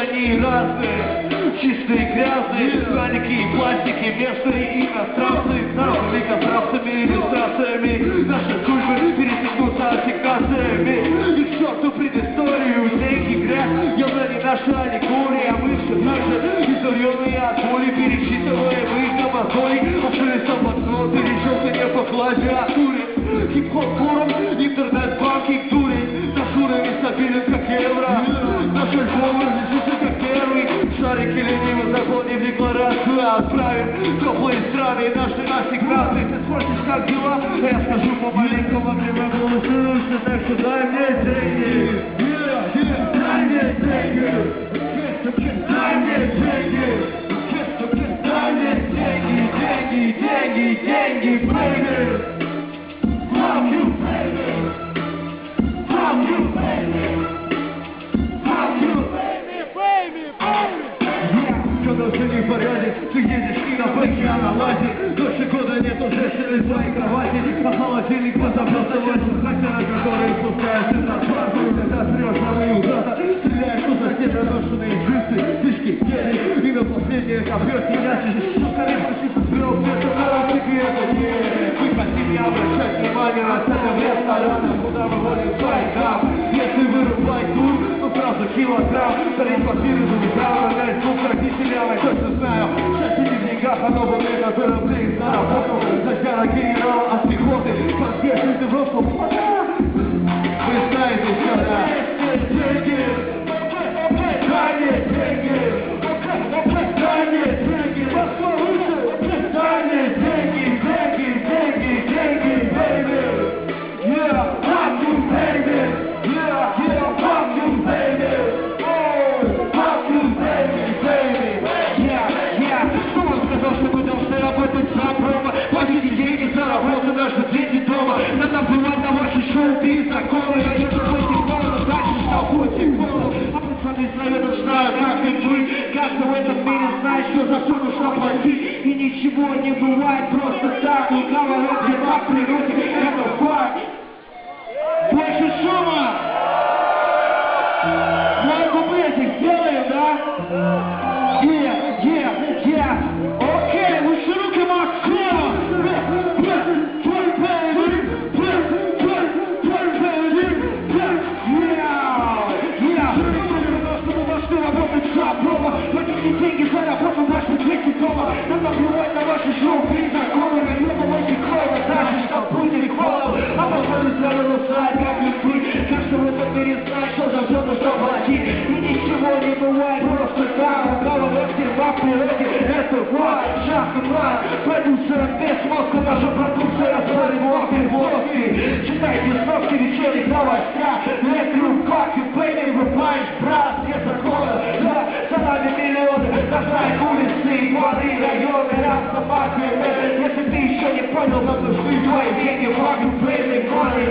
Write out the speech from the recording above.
Они разные чистые, грязные Механики и пластики, местные иностранцы Нахуй контрастами, иллюстрациями Наши судьбы пересекутся артикациями И к черту предысторию, деньги, грязь Явно не наша аллегория Мы все так же изуренные от боли Пересчитываем их на мозоли Ушли самотноты, решился не по клавиатуре Хип-хоп форум, интернет-банкинг дурень Наш уровень стабилен как евро. Наш альбом различится как первый Шарики лениво заполнив декларацию Отправим теплые страны наши навсегда Ты спросишь, как дела? Я скажу помаленьку во время голосующего Так что дай мне деньги в твоей кровати А холодильник позабрался на который спускаешься на парку Когда срешь на мою брата Стреляешь, что за все проношенные джинсы Фишки, гели и на последнее копье Синячишь, что скорее почти сбрел Где-то на это не Вы хотите обращать внимание на цены в ресторанах Куда мы водим байкам Если вырубать тур, то сразу килограмм Старик квартиры завязал, ронять звук родителям Я точно знаю, счастье не в деньгах, оно Деньги! Мире знает, что за все нужно платить! И ничего не бывает просто так! У кого дела в природе, это факт! Больше шума! Мой куплетик сделаем, да? перестать, что за все нужно платить. И ничего не бывает, просто там, у кого в природе, это вот, шахты брат, продюсер, без мозга, наша продукция, сварим в водки. Читайте сноски вечерних новостях, лет рюкзак и пейли, вы паешь, брат, все законы, да, за нами миллионы, дождать улицы и дворы, районы, раз собаки, если ты еще не понял, то нужны твои деньги, факты, пейли, горы,